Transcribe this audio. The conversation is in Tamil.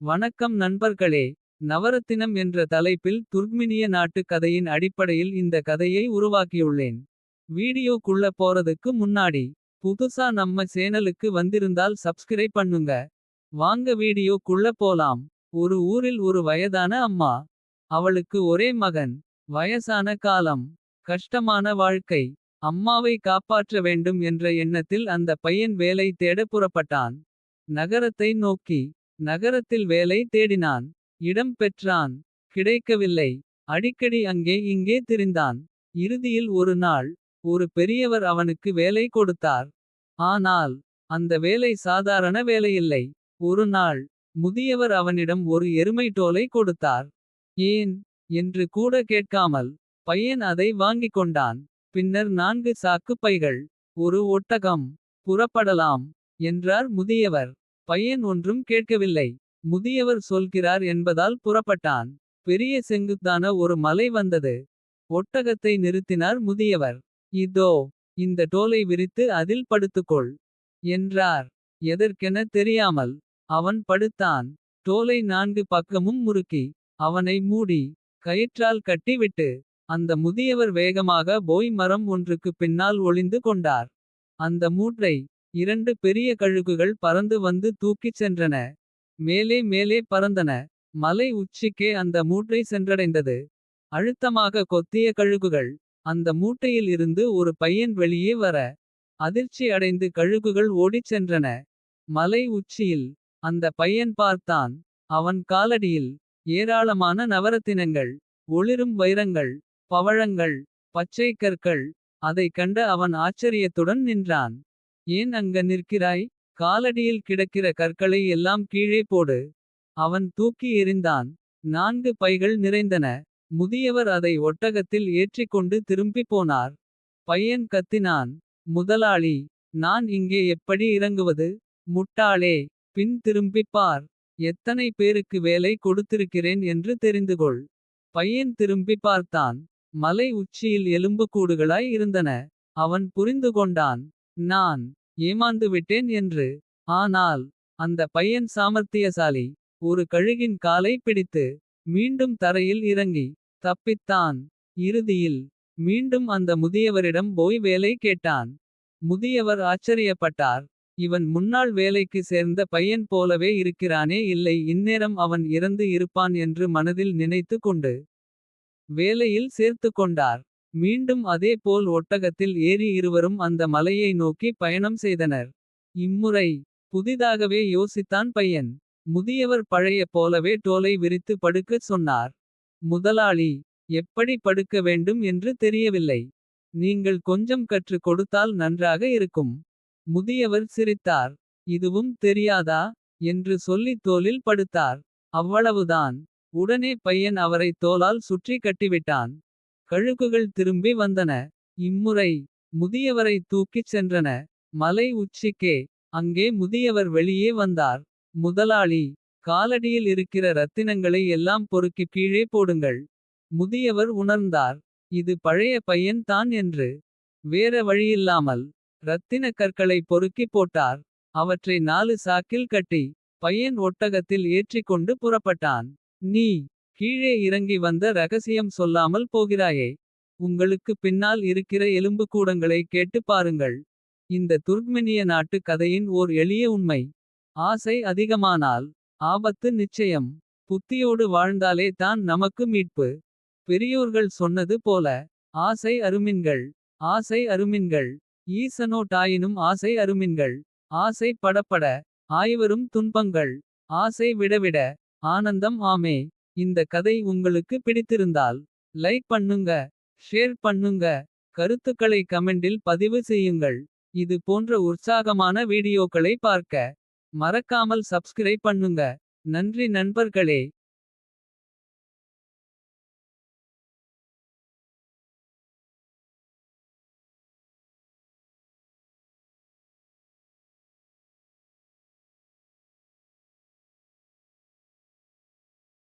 வணக்கம் நண்பர்களே நவரத்தினம் என்ற தலைப்பில் துர்க்மினிய நாட்டு கதையின் அடிப்படையில் இந்த கதையை உருவாக்கியுள்ளேன். வீடியோக்குள்ள போறதுக்கு முன்னாடி. புதுசா நம்ம சேனலுக்கு வந்திருந்தால் சப்ஸ்கிரைப் பண்ணுங்க. வாங்க வீடியோக்குள்ள போலாம். ஒரு ஊரில் ஒரு வயதான அம்மா. அவளுக்கு ஒரே மகன். வயசான காலம். கஷ்டமான வாழ்க்கை. அம்மாவை காப்பாற்ற வேண்டும் என்ற எண்ணத்தில் அந்த பையன் வேலை தேட புறப்பட்டான். நகரத்தை நோக்கி. நகரத்தில் வேலை தேடினான். இடம் பெற்றான். கிடைக்கவில்லை. அடிக்கடி அங்கே இங்கே திரிந்தான். இறுதியில் ஒரு நாள். ஒரு பெரியவர் அவனுக்கு வேலை கொடுத்தார். ஆனால் அந்த வேலை சாதாரண வேலையில்லை. ஒரு நாள் முதியவர் அவனிடம் ஒரு எருமை டோலை கொடுத்தார். ஏன் என்று கூட கேட்காமல். பையன் அதை வாங்கிக் கொண்டான். பின்னர் நான்கு சாக்கு பைகள். ஒரு ஒட்டகம் புறப்படலாம். என்றார் முதியவர். பையன் ஒன்றும் கேட்கவில்லை. முதியவர் சொல்கிறார் என்பதால் புறப்பட்டான். பெரிய செங்குத்தான ஒரு மலை வந்தது. ஒட்டகத்தை நிறுத்தினார் முதியவர். இதோ இந்த டோலை விரித்து அதில் படுத்துக்கொள். என்றார் எதற்கென தெரியாமல். அவன் படுத்தான் டோலை நான்கு பக்கமும் முறுக்கி. அவனை மூடி கயிற்றால் கட்டிவிட்டு அந்த முதியவர் வேகமாக போய் மரம் ஒன்றுக்கு பின்னால் ஒளிந்து கொண்டார். அந்த மூட்டை இரண்டு பெரிய கழுகுகள் பறந்து வந்து தூக்கிச் சென்றன. மேலே மேலே பறந்தன மலை உச்சிக்கே அந்த மூட்டை சென்றடைந்தது. அழுத்தமாக கொத்திய கழுகுகள். அந்த மூட்டையில் இருந்து ஒரு பையன் வெளியே வர. அதிர்ச்சி அடைந்து கழுகுகள் ஓடிச் சென்றன. மலை உச்சியில் அந்த பையன் பார்த்தான். அவன் காலடியில் ஏராளமான நவரத்தினங்கள். ஒளிரும் வைரங்கள் பவழங்கள் பச்சை கற்கள். அதைக் கண்ட அவன் ஆச்சரியத்துடன் நின்றான். ஏன் அங்க நிற்கிறாய் காலடியில் கிடக்கிற கற்களை எல்லாம் கீழே போடு. அவன் தூக்கி எறிந்தான் நான்கு பைகள் நிறைந்தன. முதியவர் அதை ஒட்டகத்தில் ஏற்றிக்கொண்டு திரும்பிப் போனார். பையன் கத்தினான் முதலாளி. நான் இங்கே எப்படி இறங்குவது. முட்டாளே பின் திரும்பிப் பார். எத்தனை பேருக்கு வேலை கொடுத்திருக்கிறேன் என்று தெரிந்துகொள். பையன் திரும்பிப் பார்த்தான். மலை உச்சியில் எலும்புக்கூடுகளாய் இருந்தன. அவன் புரிந்து கொண்டான் நான் ஏமாந்துவிட்டேன் என்று. ஆனால் அந்த பையன் சாமர்த்தியசாலி. ஒரு கழுகின் காலை பிடித்து. மீண்டும் தரையில் இறங்கி தப்பித்தான். இறுதியில் மீண்டும் அந்த முதியவரிடம் போய் வேலை கேட்டான். முதியவர் ஆச்சரியப்பட்டார். இவன் முன்னாள் வேலைக்கு சேர்ந்த பையன் போலவே இருக்கிறானே இல்லை. இந்நேரம் அவன் இறந்து இருப்பான் என்று மனதில் நினைத்து கொண்டு. வேலையில் சேர்த்துக் கொண்டார். மீண்டும் அதே போல் ஒட்டகத்தில் ஏறி இருவரும் அந்த மலையை நோக்கி பயணம் செய்தனர். இம்முறை புதிதாகவே யோசித்தான் பையன். முதியவர் பழைய போலவே டோலை விரித்து படுக்கச் சொன்னார். முதலாளி எப்படி படுக்க வேண்டும் என்று தெரியவில்லை. நீங்கள் கொஞ்சம் கற்றுக் கொடுத்தால் நன்றாக இருக்கும். முதியவர் சிரித்தார் இதுவும் தெரியாதா. என்று சொல்லி தோலில் படுத்தார். அவ்வளவுதான் உடனே பையன் அவரை தோலால் சுற்றி கட்டிவிட்டான். கழுகுகள் திரும்பி வந்தன. இம்முறை முதியவரை தூக்கிச் சென்றன. மலை உச்சிக்கே அங்கே முதியவர் வெளியே வந்தார். முதலாளி காலடியில் இருக்கிற ரத்தினங்களை எல்லாம் பொறுக்கி கீழே போடுங்கள். முதியவர் உணர்ந்தார் இது பழைய பையன் தான் என்று. வேற வழியில்லாமல் ரத்தின கற்களை பொறுக்கி போட்டார். அவற்றை நாலு சாக்கில் கட்டி பையன் ஒட்டகத்தில் ஏற்றிக்கொண்டு புறப்பட்டான். நீ கீழே இறங்கி வந்த ரகசியம் சொல்லாமல் போகிறாயே. உங்களுக்கு பின்னால் இருக்கிற எலும்புக்கூடங்களை கேட்டு பாருங்கள். இந்த துர்க்மெனிய நாட்டு கதையின் ஓர் எளிய உண்மை. ஆசை அதிகமானால் ஆபத்து நிச்சயம். புத்தியோடு வாழ்ந்தாலே தான் நமக்கு மீட்பு. பெரியோர்கள் சொன்னது போல ஆசை அருமின்கள். ஆசை அருமின்கள் ஈசனோ டாயினும் ஆசை அருமின்கள். ஆசை படப்பட ஆய்வரும் துன்பங்கள். ஆசை விடவிட ஆனந்தம் ஆமே. இந்த கதை உங்களுக்கு பிடித்திருந்தால். லைக் பண்ணுங்க ஷேர் பண்ணுங்க. கருத்துக்களை கமெண்டில் பதிவு செய்யுங்கள். இது போன்ற உற்சாகமான வீடியோக்களை பார்க்க. மறக்காமல் சப்ஸ்கிரைப் பண்ணுங்க. நன்றி நண்பர்களே.